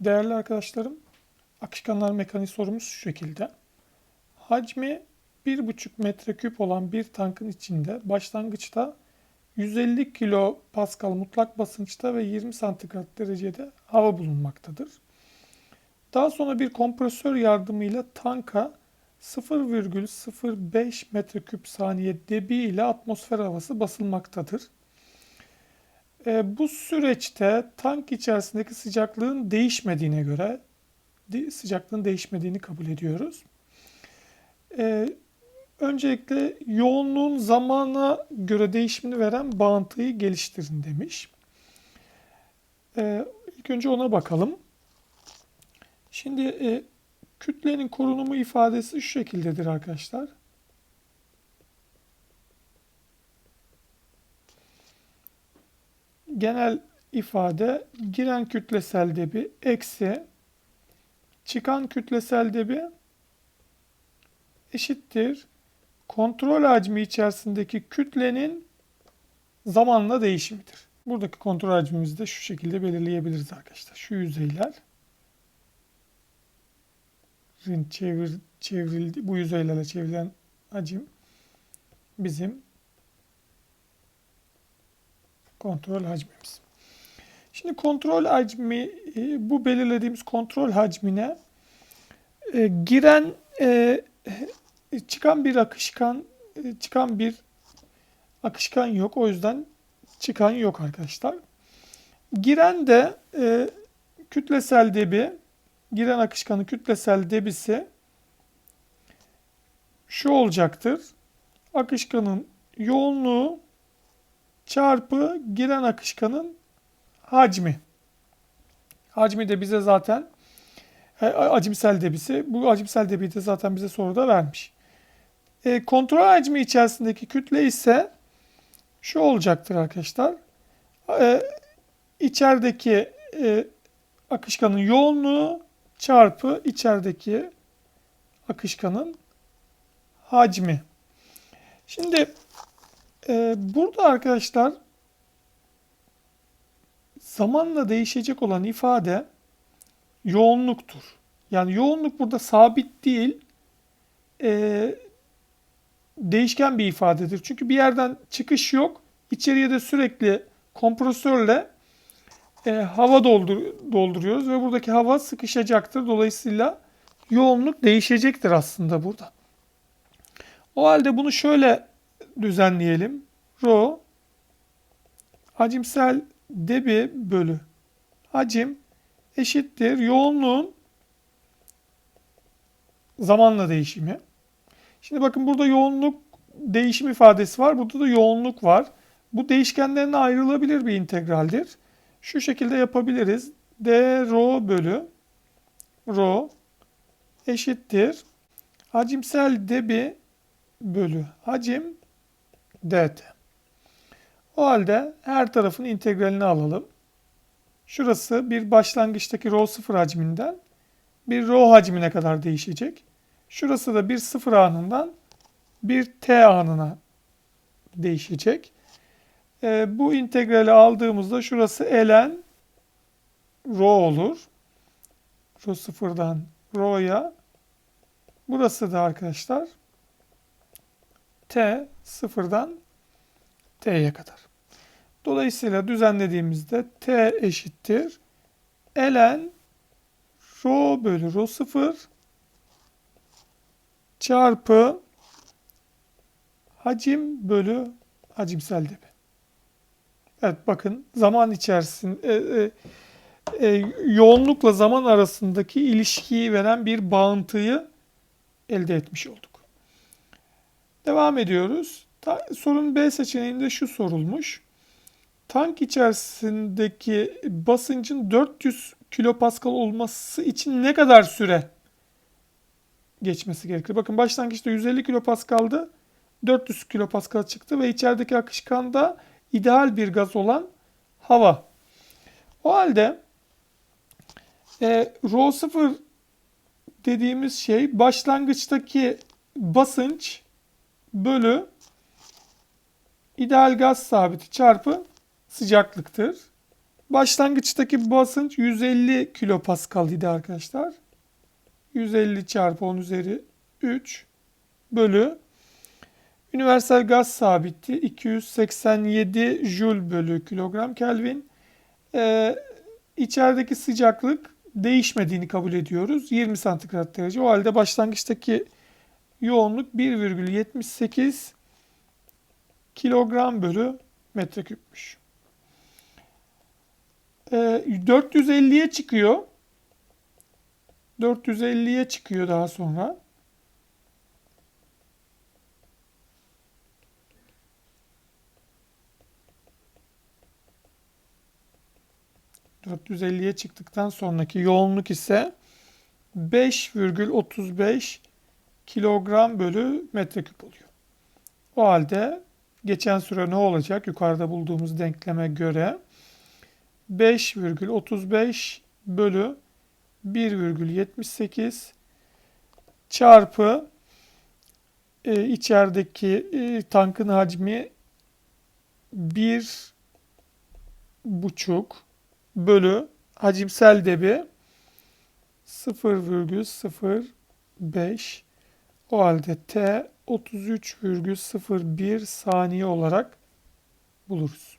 Değerli arkadaşlarım, akışkanlar mekaniği sorumuz şu şekilde. Hacmi 1,5 metreküp olan bir tankın içinde başlangıçta 150 kilo Pascal mutlak basınçta ve 20 santigrat derecede hava bulunmaktadır. Daha sonra bir kompresör yardımıyla tanka 0,05 metreküp saniye debi ile atmosfer havası basılmaktadır. E, bu süreçte tank içerisindeki sıcaklığın değişmediğine göre sıcaklığın değişmediğini kabul ediyoruz. E, öncelikle yoğunluğun zamana göre değişimini veren bağıntıyı geliştirin demiş. E, ilk önce ona bakalım. Şimdi kütlenin korunumu ifadesi şu şekildedir arkadaşlar. Genel ifade giren kütlesel debi eksi çıkan kütlesel debi eşittir kontrol hacmi içerisindeki kütlenin zamanla değişimidir. Buradaki kontrol hacmimizi de şu şekilde belirleyebiliriz arkadaşlar. Şu yüzeyler çevir, çevrildi. Bu yüzeylerle çevrilen hacim bizim kontrol hacmimiz. Şimdi kontrol hacmi e, bu belirlediğimiz kontrol hacmine e, giren e, çıkan bir akışkan e, çıkan bir akışkan yok. O yüzden çıkan yok arkadaşlar. Giren de e, kütlesel debi giren akışkanın kütlesel debisi şu olacaktır. Akışkanın yoğunluğu çarpı giren akışkanın hacmi. Hacmi de bize zaten e, hacimsel debisi. Bu hacimsel debiyi de zaten bize soruda vermiş. E, kontrol hacmi içerisindeki kütle ise şu olacaktır arkadaşlar. E, içerideki e, akışkanın yoğunluğu çarpı içerideki akışkanın hacmi. Şimdi ee, burada arkadaşlar zamanla değişecek olan ifade yoğunluktur. Yani yoğunluk burada sabit değil, e, değişken bir ifadedir. Çünkü bir yerden çıkış yok. İçeriye de sürekli kompresörle e, hava doldur, dolduruyoruz ve buradaki hava sıkışacaktır. Dolayısıyla yoğunluk değişecektir aslında burada. O halde bunu şöyle düzenleyelim. Rho hacimsel debi bölü hacim eşittir yoğunluğun zamanla değişimi. Şimdi bakın burada yoğunluk değişim ifadesi var. Burada da yoğunluk var. Bu değişkenlerine ayrılabilir bir integraldir. Şu şekilde yapabiliriz. d rho bölü rho eşittir. Hacimsel debi bölü hacim dt. O halde her tarafın integralini alalım. Şurası bir başlangıçtaki rho sıfır hacminden bir rho hacmine kadar değişecek. Şurası da bir sıfır anından bir t anına değişecek. E, bu integrali aldığımızda şurası ln rho olur. Rho sıfırdan rho'ya. Burası da arkadaşlar t sıfırdan t'ye kadar. Dolayısıyla düzenlediğimizde t eşittir ln rho bölü rho sıfır çarpı hacim bölü hacimsel debi. Evet bakın zaman içerisinde e, e, e, yoğunlukla zaman arasındaki ilişkiyi veren bir bağıntıyı elde etmiş olduk. Devam ediyoruz. Sorun B seçeneğinde şu sorulmuş. Tank içerisindeki basıncın 400 kilopascal olması için ne kadar süre geçmesi gerekir? Bakın başlangıçta 150 kilopascal'dı. 400 kilopascal çıktı ve içerideki akışkanda ideal bir gaz olan hava. O halde e, rho 0 dediğimiz şey başlangıçtaki basınç bölü ideal gaz sabiti çarpı sıcaklıktır. Başlangıçtaki basınç 150 kilopascal idi arkadaşlar. 150 çarpı 10 üzeri 3 bölü Universal gaz sabiti 287 Joule bölü kilogram Kelvin. Ee, içerideki sıcaklık değişmediğini kabul ediyoruz. 20 santigrat derece. O halde başlangıçtaki yoğunluk 1,78 kilogram bölü metreküpmüş. Ee, 450'ye çıkıyor. 450'ye çıkıyor daha sonra. ...450'ye çıktıktan sonraki yoğunluk ise 5,35 kilogram bölü metreküp oluyor. O halde geçen süre ne olacak? Yukarıda bulduğumuz denkleme göre 5,35 bölü 1,78 çarpı e, içerideki e, tankın hacmi 1 buçuk bölü hacimsel debi 0,05 o halde T 33,01 saniye olarak buluruz.